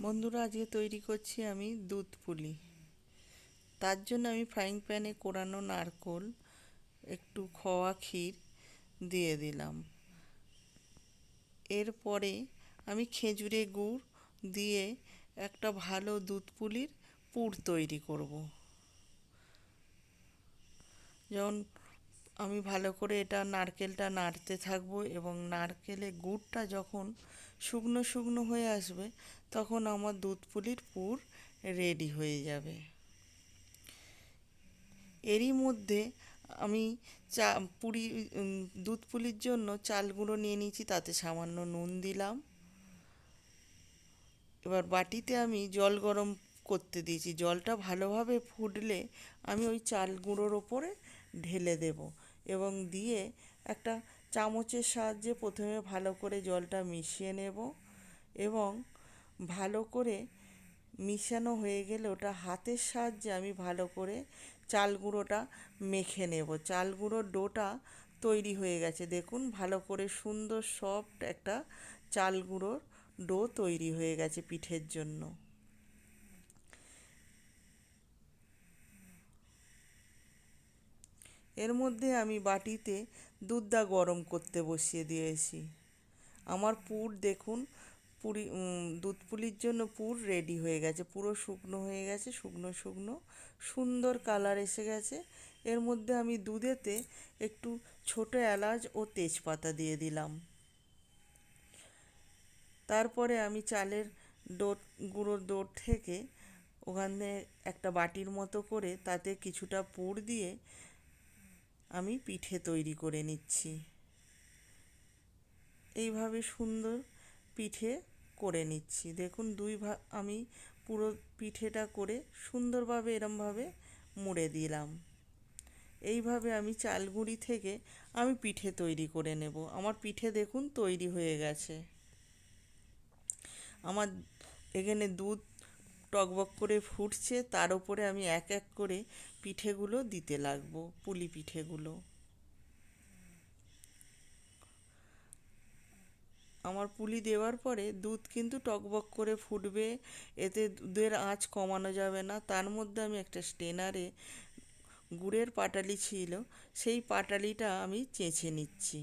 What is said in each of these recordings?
বন্ধুরা, আজকে তৈরি করছি আমি দুধ পুলি। তার জন্য আমি ফ্রাইং প্যানে কোরানো নারকোল, একটু খোয়া ক্ষীর দিয়ে দিলাম। এরপরে আমি খেজুরে গুড় দিয়ে একটা ভালো দুধ পুলির পুর তৈরি করব। যেমন আমি ভালো করে এটা নারকেলটা নাড়তে থাকব এবং নারকেলে গুড়টা যখন শুকনো শুকনো হয়ে আসবে, তখন আমার দুধ পুলির পুর রেডি হয়ে যাবে। এরই মধ্যে আমি চা, পুরি দুধ পুলির জন্য চাল গুঁড়ো নিয়ে নিয়েছি, তাতে সামান্য নুন দিলাম। এবার বাটিতে আমি জল গরম করতে দিয়েছি। জলটা ভালোভাবে ফুটলে আমি ওই চাল গুঁড়োর ওপরে ঢেলে দেব। এবং দিয়ে একটা চামচের সাহায্যে প্রথমে ভালো করে জলটা মিশিয়ে নেব এবং ভালো করে মিশানো হয়ে গেলে ওটা হাতের সাহায্যে আমি ভালো করে চাল গুঁড়োটা মেখে নেব। চাল গুঁড়োর ডোটা তৈরি হয়ে গেছে। দেখুন, ভালো করে সুন্দর সফট একটা চাল গুঁড়োর ডো তৈরি হয়ে গেছে পিঠের জন্য। এর মধ্যে আমি বাটিতে দুধটা গরম করতে বসিয়ে দিয়েছি। আমার পুর দেখুন, পুরি দুধ পুলির জন্য পুর রেডি হয়ে গেছে, পুরো শুকনো হয়ে গেছে, শুকনো শুকনো, সুন্দর কালার এসে গেছে। এর মধ্যে আমি দুধেতে একটু ছোট এলাচ ও তেজপাতা দিয়ে দিলাম। তারপরে আমি চালের ডোট, গুঁড়োর ডোট থেকে ওখানে একটা বাটির মতো করে তাতে কিছুটা পুর দিয়ে আমি পিঠে তৈরি করে নিচ্ছি। এইভাবে সুন্দর পিঠে করে নিচ্ছি। দেখুন, দুই ভাগ আমি পুরো পিঠেটা করে সুন্দরভাবে, এরমভাবে মুড়ে দিলাম। এইভাবে আমি চালগুঁড়ি থেকে আমি পিঠে তৈরি করে নেব। আমার পিঠে দেখুন তৈরি হয়ে গেছে। আমার এখানে দুধ টকবক করে ফুটছে, তার উপরে আমি এক এক করে পিঠেগুলো দিতে লাগবো, পুলি পিঠেগুলো। আমার পুলি দেওয়ার পরে দুধ কিন্তু টকবক করে ফুটবে, এতে দুধের আঁচ কমানো যাবে না। তার মধ্যে আমি একটা স্টেনারে গুড়ের পাটালি ছিল, সেই পাটালিটা আমি চেঁচে নিচ্ছি।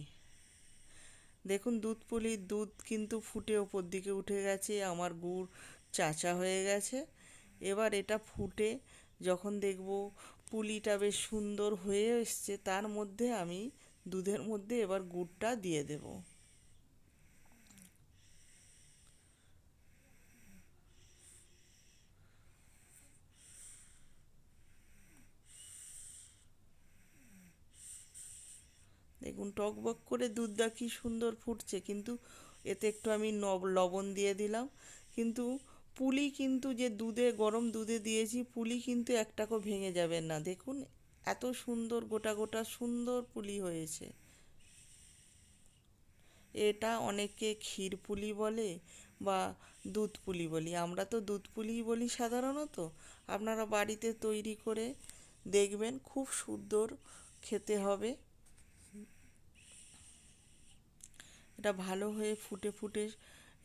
দেখুন, দুধ পুলির দুধ কিন্তু ফুটে ওপর দিকে উঠে গেছে, আমার গুড় চাচা হয়ে গেছে। এবার এটা ফুটে যখন দেখব পুলিটা বেশ সুন্দর হয়ে এসছে, তার মধ্যে আমি দুধের মধ্যে এবার গুড়টা দিয়ে দেবো। দেখুন টকবক করে দুধটা কি সুন্দর ফুটছে, কিন্তু এতে একটু আমি লবণ দিয়ে দিলাম। কিন্তু পুলি কিন্তু যে দুধে, গরম দুধে দিয়েছি, পুলি কিন্তু একটাকেও ভেঙে যাবে না। দেখুন, এত সুন্দর, গোটা গোটা সুন্দর পুলি হয়েছে। এটা অনেকে ক্ষীর পুলি বলে বা দুধ পুলি বলি। আমরা তো দুধ পুলিই বলি সাধারণত। আপনারা বাড়িতে তৈরি করে দেখবেন, খুব সুন্দর খেতে হবে। এটা ভালো হয়ে ফুটে ফুটে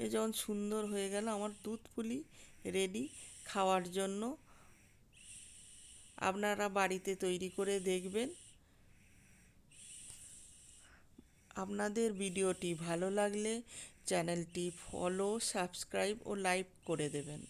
এ যখন সুন্দর হয়ে গেল আমার দুধপুলি রেডি খাওয়ার জন্য। আপনারা বাড়িতে তৈরি করে দেখবেন। আপনাদের ভিডিওটি ভালো লাগলে চ্যানেলটি ফলো সাবস্ক্রাইব ও লাইক করে দেবেন।